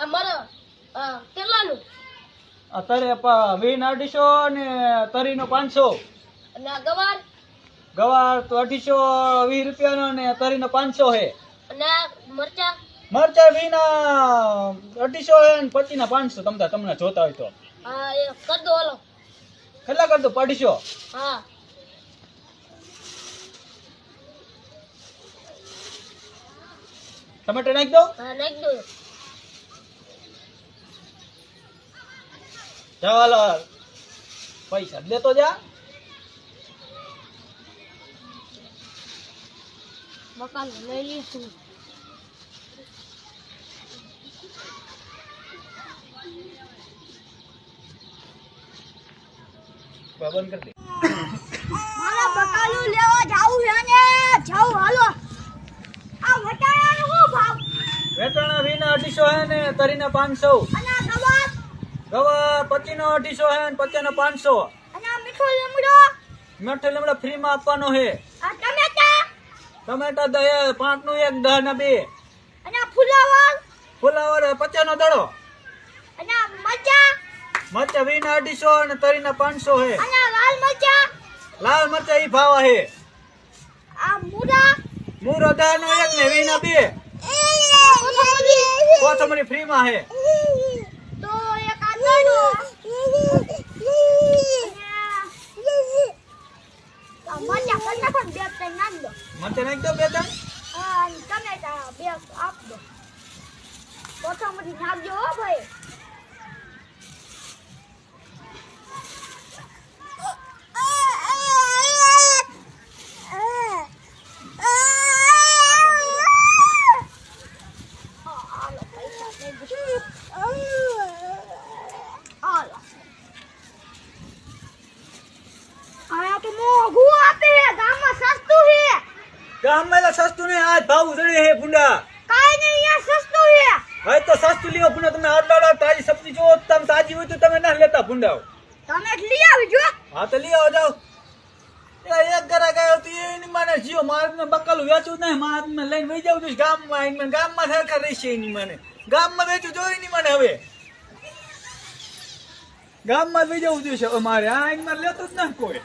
આ મારો અ, કેટલાનું? અત્યારે વીન અઢીસો ને તરીનો પાંચસો. અને ગવાર? ગવાર તો અઢીસો વીસ રૂપિયાનો ને તરીનો પાંચસો હે. અને મરચા? મરચા વીના અઢીસો હે ને પચીના પાંચસો તમને તમને જોતા હોય તો. હા એ કર દો ઓલો કેટલા કર દો અઢીસો? હા. ટમેટો નાખી દો. હા નાખી દો. ચાલો પૈસા દેતો જા. મકાન લઈ લઈશું. બંધ કરી દે. મારા બકાલું લેવા જાવું છે ને જાવું હાલો. આ વટાણાનો શું ભાવ? વેચાણા વીના અઢીસો હે ને તરીને પાંચસો. અને પચીનો અઢીસો હે પાંચસો. અને આ મીઠો લીમડો? મેઠે લીમડા ફ્રીમાં આપવાનો હે. ટમેટા? દહે પાંચનું એક દહ ના બે. ફુલાવર? ફુલાવર પચાસ નો દડો. મરચા? વીના અઢીસો અને તરીના પાંચસો હે. લાલ મરચા? લાલ મરચા ઈ ભાવ હે. મૂરો? દહ નો એક ને વીના બે. કોથમરી કોથમરી ફ્રીમાં હે. એક આ દડો અને આ મરચા કરી નાખો ને બે ત્રણ નાખ દો મરચા નાખી દો બે ત્રણ હા, અને ટમેટા બે આપ દો કોથમરી નાખજો હો ભાઈ હા, હાલો, પૈસા દઈ દો. હાલો. આ તો મોંઘું આપે છે, ગામમાં સસ્તું છે ગામમાં સસ્તું નહીં આજ ભાવ ઉતરે હે ભૂંડા. કાઈ નહીં અહીંયા સસ્તું હે હવે તો સસ્તું લ્યો ભૂંડા તમે આટલા તાજી સબ્જી જો તમે તાજી હોય તો તમે ના લેતા ભૂંડા તમે જ લઈ આવજો. હા તો લઈ આવજો. એક ઘરે ગયો તો એની મને જીઓ મારે બકાલું વેચવું જ નહીં મારે લઈને વહી જાઉં છું ગામમાં મને ગામમાં સરખા રહેશે એની મને. ગામમાં વેચું જોઈ નહીં મને હવે. ગામમાં જ વહી જવું જોઈએ મારે આ મને લેતું જ ના કોઈ.